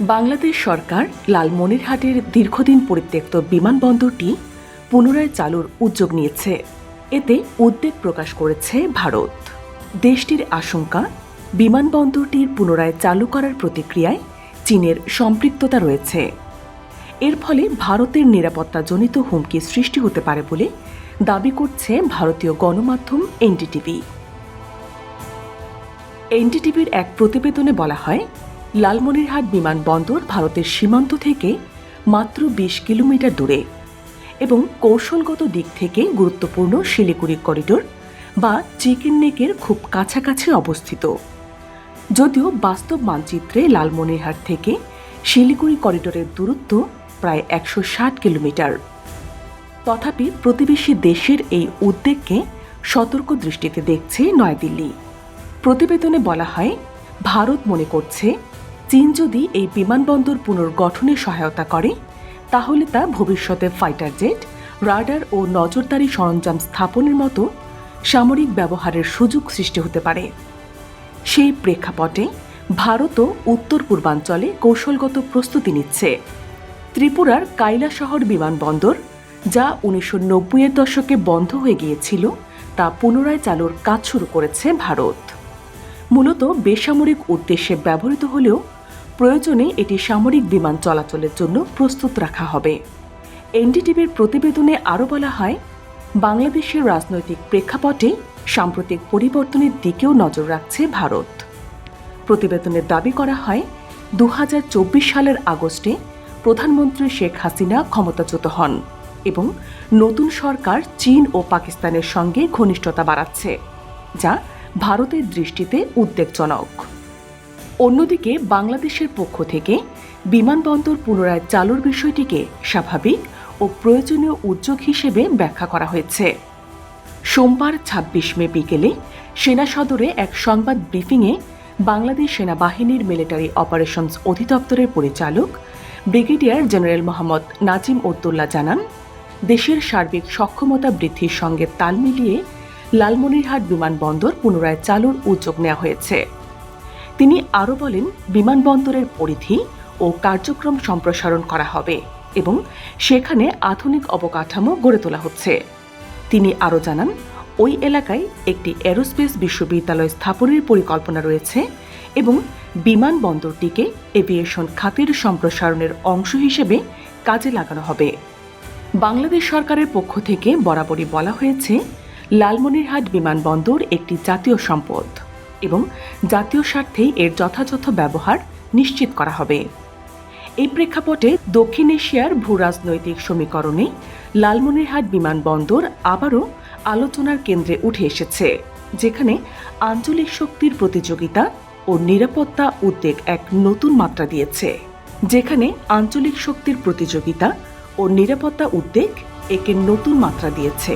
বাংলাদেশ সরকার লালমনিরহাটের দীর্ঘদিন পরিত্যক্ত বিমানবন্দরটি পুনরায় চালুর উদ্যোগ নিয়েছে। এতে উদ্বেগ প্রকাশ করেছে ভারত। দেশটির আশঙ্কা, বিমানবন্দরটির পুনরায় চালু করার প্রতিক্রিয়ায় চীনের সম্পৃক্ততা রয়েছে। এর ফলে ভারতের নিরাপত্তাজনিত হুমকি সৃষ্টি হতে পারে বলে দাবি করছে ভারতীয় গণমাধ্যম এনডিটিভি। এনডিটিভির এক প্রতিবেদনে বলা হয় লালমনিরহাট বিমানবন্দর ভারতের সীমান্ত থেকে মাত্র বিশ কিলোমিটার দূরে এবং কৌশলগত দিক থেকে গুরুত্বপূর্ণ শিলিগুড়ি করিডোর বা চিকেন নেকের খুব কাছাকাছি অবস্থিত। যদিও বাস্তব মানচিত্রে লালমনিরহাট থেকে শিলিগুড়ি করিডোরের দূরত্ব প্রায় একশো ষাট কিলোমিটার। তথাপি প্রতিবেশী দেশের এই উদ্বেগকে সতর্ক দৃষ্টিতে দেখছে নয়াদিল্লি। প্রতিবেদনে বলা হয়, ভারত মনে করছে চীন যদি এই বিমানবন্দর পুনর্গঠনে সহায়তা করে, তাহলে তা ভবিষ্যতে ফাইটার জেট রাডার ও নজরদারি সরঞ্জাম স্থাপনের মতো সামরিক ব্যবহারের সুযোগ সৃষ্টি হতে পারে। সেই প্রেক্ষাপটে ভারতও উত্তর পূর্বাঞ্চলে কৌশলগত প্রস্তুতি নিচ্ছে। ত্রিপুরার কাইলাশহর বিমানবন্দর, যা উনিশশো নব্বইয়ের দশকে বন্ধ হয়ে গিয়েছিল, তা পুনরায় চালুর কাজ শুরু করেছে ভারত। মূলত বেসামরিক উদ্দেশ্যে ব্যবহৃত হলেও প্রয়োজনে এটি সামরিক বিমান চলাচলের জন্য প্রস্তুত রাখা হবে। এনডিটিভির প্রতিবেদনে আরও বলা হয়, বাংলাদেশের রাজনৈতিক প্রেক্ষাপটে সাম্প্রতিক পরিবর্তনের দিকেও নজর রাখছে ভারত। প্রতিবেদনে দাবি করা হয় দু হাজার চব্বিশ সালের আগস্টে প্রধানমন্ত্রী শেখ হাসিনা ক্ষমতাচ্যুত হন এবং নতুন সরকার চীন ও পাকিস্তানের সঙ্গে ঘনিষ্ঠতা বাড়াচ্ছে, যা ভারতের দৃষ্টিতে উদ্বেগজনক। অন্যদিকে বাংলাদেশের পক্ষ থেকে বিমানবন্দর পুনরায় চালুর বিষয়টিকে স্বাভাবিক ও প্রয়োজনীয় উদ্যোগ হিসেবে ব্যাখ্যা করা হয়েছে। সোমবার ছাব্বিশ মে বিকেলে সেনা সদরে এক সংবাদ ব্রিফিংয়ে বাংলাদেশ সেনাবাহিনীর মিলিটারি অপারেশনস অধিদপ্তরের পরিচালক ব্রিগেডিয়ার জেনারেল মোহাম্মদ নাজিম উদ্দোল্লা জানান, দেশের সার্বিক সক্ষমতা বৃদ্ধির সঙ্গে তাল মিলিয়ে লালমনিরহাট বিমানবন্দর পুনরায় চালুর উদ্যোগ নেওয়া হয়েছে। তিনি আরও বলেন, বিমানবন্দরের পরিধি ও কার্যক্রম সম্প্রসারণ করা হবে এবং সেখানে আধুনিক অবকাঠামো গড়ে তোলা হচ্ছে। তিনি আরও জানান, ওই এলাকায় একটি এরোস্পেস বিশ্ববিদ্যালয় স্থাপনের পরিকল্পনা রয়েছে এবং বিমানবন্দরটিকে এভিয়েশন খাতের সম্প্রসারণের অংশ হিসেবে কাজে লাগানো হবে। বাংলাদেশ সরকারের পক্ষ থেকে বরাবরই বলা হয়েছে, লালমনিরহাট বিমানবন্দর একটি জাতীয় সম্পদ। এবং জাতীয় স্বার্থেই এর যথাযথ ব্যবহার নিশ্চিত করা হবে। এই প্রেক্ষাপটে দক্ষিণ এশিয়ার ভূ রাজনৈতিক সমীকরণে লালমনিরহাট বিমানবন্দর আবারও আলোচনার কেন্দ্রে উঠে এসেছে, যেখানে আঞ্চলিক শক্তির প্রতিযোগিতা ও নিরাপত্তা উদ্বেগ এক নতুন মাত্রা দিয়েছে, যেখানে আঞ্চলিক শক্তির প্রতিযোগিতা ও নিরাপত্তা উদ্বেগ একে নতুন মাত্রা দিয়েছে।